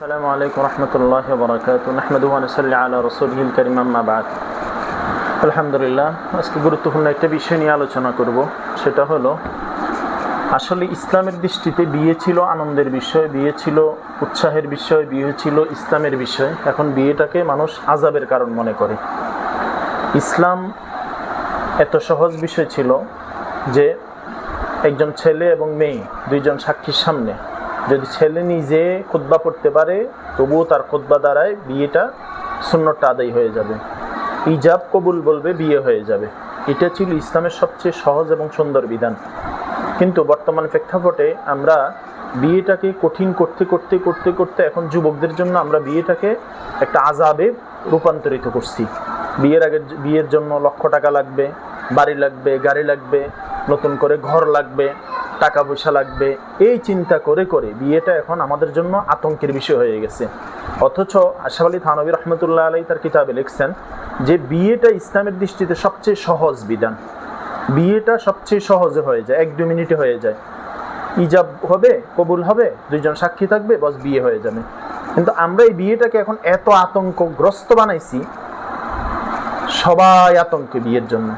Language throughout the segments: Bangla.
السلام عليكم ورحمة الله وبركاته نحمده ونصلي على رسوله الكريم أما بعد আলহামদুলিল্লাহ আজকে গুরুত্বপূর্ণ একটা বিষয় নিয়ে আলোচনা করব সেটা হলো আসলে ইসলামের দৃষ্টিতে বিয়ে ছিল আনন্দের বিষয় বিয়ে ছিল উৎসাহের বিষয় বিয়ে ছিল ইসলামের বিষয় এখন বিয়েটাকে মানুষ আজাবের কারণ মনে করে ইসলাম এত সহজ বিষয় ছিল যে একজন ছেলে এবং মেয়ে দুইজন সাক্ষীর সামনে যদি ছেলে নিজে খুদ্া পড়তে পারে, তবুও তার খুদ্া দ্বারায় বিয়েটা শূন্যটা আদায় হয়ে যাবে। ইজাব কবুল বলবে, বিয়ে হয়ে যাবে। এটা ছিল ইসলামের সবচেয়ে সহজ এবং সুন্দর বিধান। কিন্তু বর্তমান প্রেক্ষাপটে আমরা বিয়েটাকে কঠিন করতে করতে করতে করতে এখন যুবকদের জন্য আমরা বিয়েটাকে একটা আজাবে রূপান্তরিত করছি। বিয়ের আগে বিয়ের জন্য লক্ষ টাকা লাগবে, বাড়ি লাগবে, গাড়ি লাগবে, নতুন করে ঘর লাগবে। টাকা পয়সা লাগবে। এই চিন্তা করে করে বিয়েটা এখন আমাদের জন্য আতঙ্কের বিষয় হয়ে গেছে। অথচ আশাফ আলী থানবী রহমতুল্লাহ আলাই তার কিতাবে লিখছেন যে, বিয়েটা ইসলামের দৃষ্টিতে সবচেয়ে সহজ বিধান। বিয়েটা সবচেয়ে সহজে হয়ে যায় এক দু মিনিটে হয়ে যায়। ইজাব হবে, কবুল হবে, দুইজন সাক্ষী থাকবে, বস বিয়ে হয়ে যাবে। কিন্তু আমরা এই বিয়েটাকে এখন এত আতঙ্কগ্রস্ত বানাইছি, সবাই আতঙ্কে বিয়ের জন্য।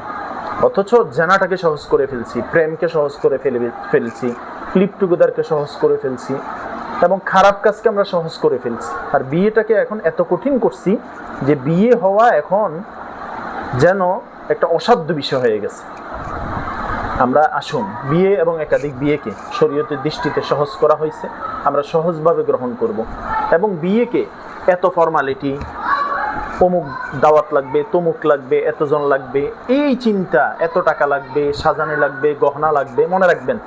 অথচ জেনাটাকে সহজ করে ফেলছি, প্রেমকে সহজ করে ফেলে ফেলছি ক্লিপ টুগেদারকে সহজ করে ফেলছি এবং খারাপ কাজকে আমরা সহজ করে ফেলছি। আর বিয়েটাকে এখন এত কঠিন করছি যে বিয়ে হওয়া এখন যেন একটা অসাধ্য বিষয় হয়ে গেছে। আমরা আসুন, বিয়ে এবং একাধিক বিয়েকে শরীয়তের দৃষ্টিতে সহজ করা হয়েছে, আমরা সহজভাবে গ্রহণ করব এবং বিয়েকে এত ফর্মালিটি অমুক দাওয়াত লাগবে, তমুক লাগবে, এতজন লাগবে, এই চিন্তা, এত টাকা লাগবে, সাজানি লাগবে, গহনা লাগবে, মনে রাখবেন।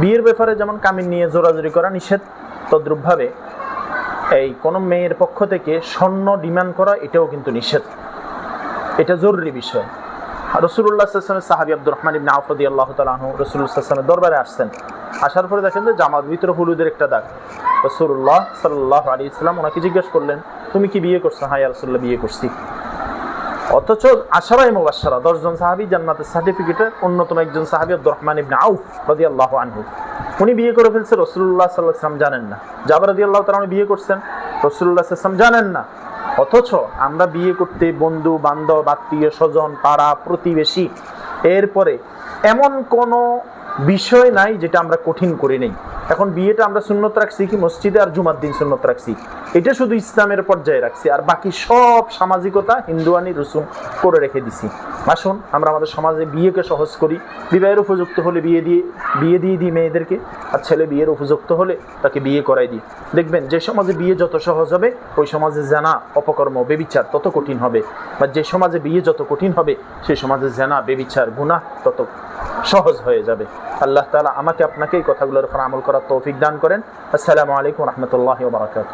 বিয়ের ব্যাপারে যেমন কামিন নিয়ে জোরাজোরি করা নিষেধ, তদ্রূপভাবে এই কোনো মেয়ের পক্ষ থেকে স্বর্ণ ডিমান্ড করা, এটাও কিন্তু নিষেধ। এটা জরুরি বিষয়। রসুল্লাহ সাল্লামের সাহাবি আব্দুর রহমান ইবনে আফরদি আল্লাহ তালু রসুল্লাহ দরবারে আসছেন। আসার পরে দেখেন যে জামাত ভিতরে হলুদের একটা দাগ। রসুল্লাহ সাল্লাহ আলী ইসলাম ওনাকে জিজ্ঞেস করলেন তুমি কি বিয়ে করছ? হ্যাঁ রসুল্লাহ বিয়ে করছি। অথচ আশারাই মুবাসারা দশজন সাহাবি জান্নাতের সার্টিফিকেটের অন্যতম একজন সাহাবি আব্দুর রহমান ইবনে আউফ রদি আল্লাহ আনহু। উনি বিয়ে করে ফেলছে রসুল্লাহ সাল্লাহ ইসলাম জানেন না। জাবার রদি আল্লাহ তালা বিয়ে করছেন রসুল্লাহ ইসলাম জানেন না। অথচ আমরা বিয়ে করতে বন্ধু, বান্ধব, আত্মীয়, স্বজন, পাড়া, প্রতিবেশী, এরপরে এমন কোনো বিষয় নাই যেটা আমরা কঠিন করে নেই। এখন বিয়েটা আমরা সুন্নত রাখছি কি? মসজিদে আর জুমার দিন সুন্নত রাখছি। এটা শুধু ইসলামের পর্যায়ে রাখছি, আর বাকি সব সামাজিকতা হিন্দুয়ানি রসুন করে রেখে দিছি। আসুন, আমরা আমাদের সমাজে বিয়েকে সহজ করি। বিবাহের উপযুক্ত হলে বিয়ে দিয়ে বিয়ে দিয়ে দিই মেয়েদেরকে, আর ছেলে বিয়ের উপযুক্ত হলে তাকে বিয়ে করাই দিই। দেখবেন, যে সমাজে বিয়ে যত সহজ হবে, ওই সমাজে জানা, অপকর্ম, বেবিচার তত কঠিন হবে। বা যে সমাজে বিয়ে যত কঠিন হবে সেই সমাজে জানা, বেবিচার গুণা তত সহজ হয়ে যাবে। আল্লাহ তালা আমাকে আপনাকে এই কথাগুলোর উপর আমল করার তৌফিক দান করেন। আসসালামু আলাইকুম রহমতুল্লাহ বারাকাতু